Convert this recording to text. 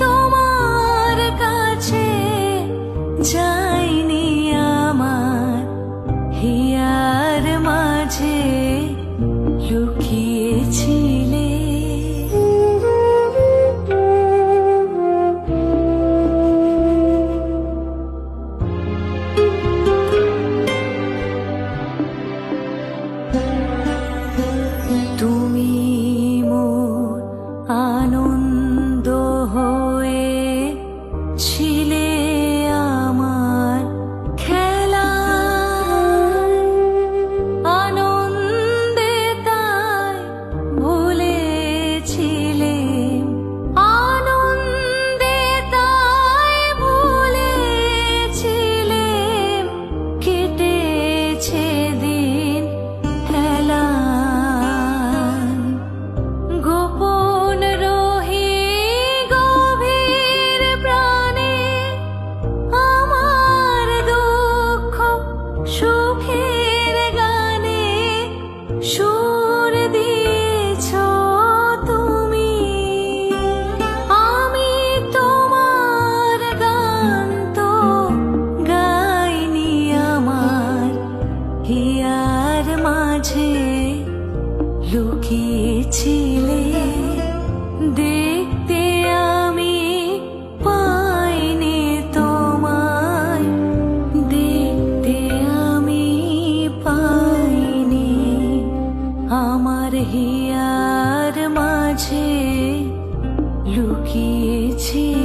তোমার কাছে যা হিয়ার মাঝে লুকিয়েছি।